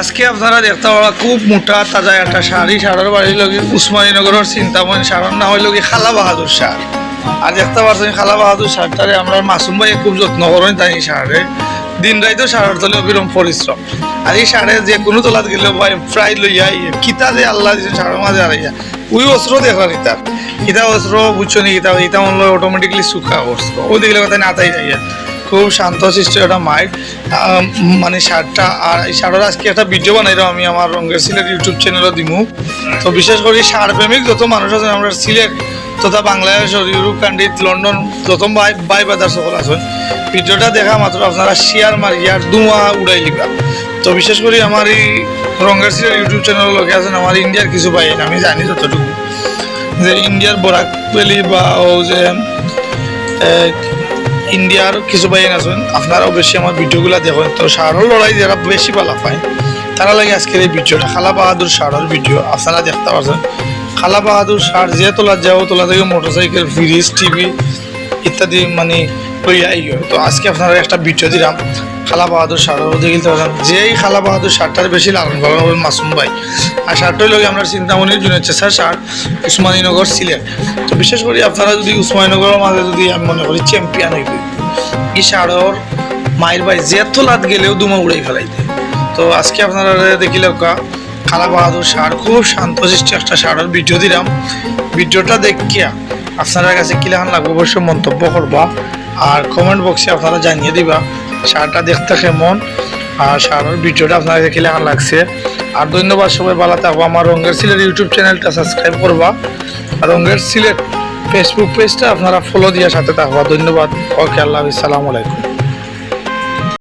আজকে আপনারা দেখতে পারা খুব মোটা, তাজা একটা শাড়ি। শাড়ার বাড়ি লগে উসমানীনগরের চিন্তামণি শাড়ার নাম হইল কি খালা বাহাদুর শাড়। আর দেখতে পাচ্ছেন খালা বাহাদুর শাড়টারে আমরা মাসুম ভাই খুব যত্ন করেন তাই শাড়ে দিন রাইতো শাড়ার তলে অবিরম পরিশ্রম। আর এই শাড়ে যে কোনো তোলাত গেলে ভাই প্রায় লইয়া ইয়ে কিতা যে আল্লাহ দিয়েছেন শাড়ের মাঝে আর ইয়া ওই অস্ত্র দেখলাম ইতা ইতা অস্ত্র, বুঝছ নি ইতা ইতা অটোমেটিকলি শুকা অস্ত্র। ওই দেখলে কথা নাতাই যাইয়া। খুব শান্ত শিষ্ট একটা মাইক মানে শার্টটা, আর এই শার্টের আজকে একটা ভিডিও বানাইলাম আমি আমার রঙের সিলেট ইউটিউব চ্যানেলও দিমু। তো বিশেষ করে শার্ট প্রেমিক যত মানুষ আছে, আমরা সিলেট তথা বাংলাদেশ ইউরোপ কান্ট্রি লন্ডন যত বাই বাই বাজার সকল আছেন। ভিডিওটা দেখা মাত্র আপনারা শেয়ার মারিয়ার ধোঁয়া উড়াই লিবা। তো বিশেষ করে আমার এই রঙের সিলেট ইউটিউব চ্যানেলের লোকে আছেন, আমার ইন্ডিয়ার কিছু পাই আমি জানি যতটুকু। যে ইন্ডিয়ার বরাক বা ও যে ইন্ডিয়ার কিছু বাইন আছেন, আপনারাও বেশি আমার ভিডিওগুলো দেখেন। তো শাহরুর লড়াই যারা বেশি পালা পায়, তারা লাগে আজকের এই ভিডিওটা। খালা বাহাদুর শাহরুর ভিডিও, আপনারা দেখতে পারছেন। খালা বাহাদুর শাহ যে তোলা যাও, তোলা থেকে মোটরসাইকেল ফ্রিজ টিভি ইত্যাদি মানে লইয়া আইয় তো আজকে আপনারা একটা ভিডিও দিলাম, খালা বাহাদুর শাহরুর দেখতে পাচ্ছেন যেই খালা বাহাদুর শার্টটার বেশি লালন পালন করবেন মাসুম ভাই। আর শার্টটাই লগে আমরা চিন্তামণির জন্য চেষ্টা শার্ট উসমানীনগর সিলেট। বিশেষ করে আপনারা যদি উসমানীনগরের মাঝে যদি আমি মনে করি চ্যাম্পিয়ন হইবে এই মায়ের বাড়ি যে তোলাত গেলেও দুমা উড়াই ফেলাইতে। তো আজকে আপনারা দেখিলে কা খালা বাহাদুর সার খুব শান্ত শান্তশিষ্ট একটা সারের ভিডিও দিলাম। ভিডিওটা দেখিয়া আপনার কাছে কিলাখান লাগবে অবশ্যই মন্তব্য করবা, আর কমেন্ট বক্সে আপনারা জানিয়ে দিবা, সারটা দেখতে কেমন। আর সারার ভিডিওটা আপনারা দেখে লেখা লাগছে। আর ধন্যবাদ সবাই, ভালো থাকব। আমার রঙের সিলেট ইউটিউব চ্যানেলটা সাবস্ক্রাইব করবা। আর রঙের সিলেট ফেসবুক পেজটা আপনারা ফলো দিয়ে সাথে থাকবা। ধন্যবাদ। ওকে, আল্লাহ আসসালামু আলাইকুম।